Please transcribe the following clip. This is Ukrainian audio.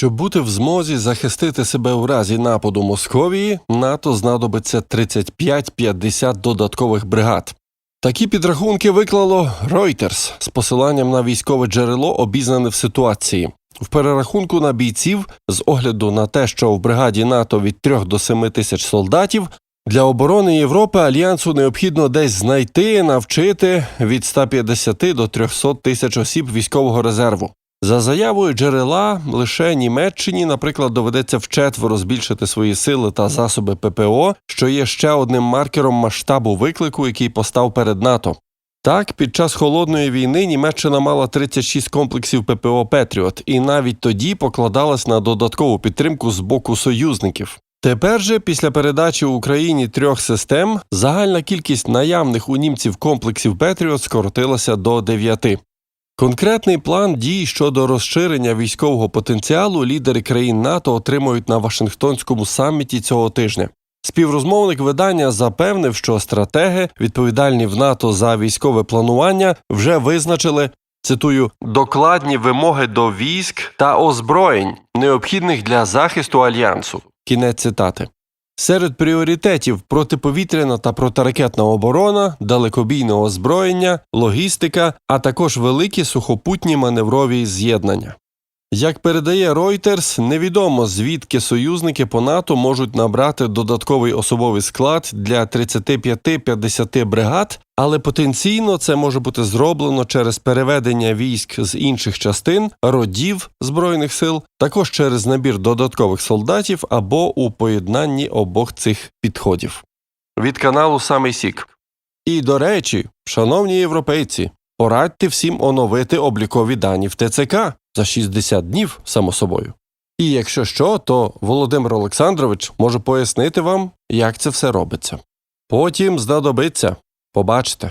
Щоб бути в змозі захистити себе у разі нападу Московії, НАТО знадобиться 35-50 додаткових бригад. Такі підрахунки виклало Reuters з посиланням на військове джерело, обізнане в ситуації. В перерахунку на бійців, з огляду на те, що в бригаді НАТО від 3 до 7 тисяч солдатів, для оборони Європи альянсу необхідно десь знайти, навчити від 150 до 300 тисяч осіб військового резерву. За заявою джерела, лише Німеччині, наприклад, доведеться вчетверо збільшити свої сили та засоби ППО, що є ще одним маркером масштабу виклику, який постав перед НАТО. Так, під час холодної війни Німеччина мала 36 комплексів ППО Петріот, і навіть тоді покладалась на додаткову підтримку з боку союзників. Тепер же, після передачі Україні трьох систем, загальна кількість наявних у німців комплексів Петріот скоротилася до дев'яти. Конкретний план дій щодо розширення військового потенціалу лідери країн НАТО отримують на Вашингтонському саміті цього тижня. Співрозмовник видання запевнив, що стратеги, відповідальні в НАТО за військове планування, вже визначили цитую докладні вимоги до військ та озброєнь, необхідних для захисту альянсу. Кінець цитати. Серед пріоритетів протиповітряна та протиракетна оборона, далекобійне озброєння, логістика, а також великі сухопутні маневрові з'єднання. Як передає Reuters, невідомо звідки союзники по НАТО можуть набрати додатковий особовий склад для 35-50 бригад, але потенційно це може бути зроблено через переведення військ з інших частин, родів збройних сил, також через набір додаткових солдатів або у поєднанні обох цих підходів. Від каналу Самий Сік. І до речі, шановні європейці, порадьте всім оновити облікові дані в ТЦК за 60 днів, само собою. І якщо що, то Володимир Олександрович може пояснити вам, як це все робиться. Потім знадобиться. Побачите.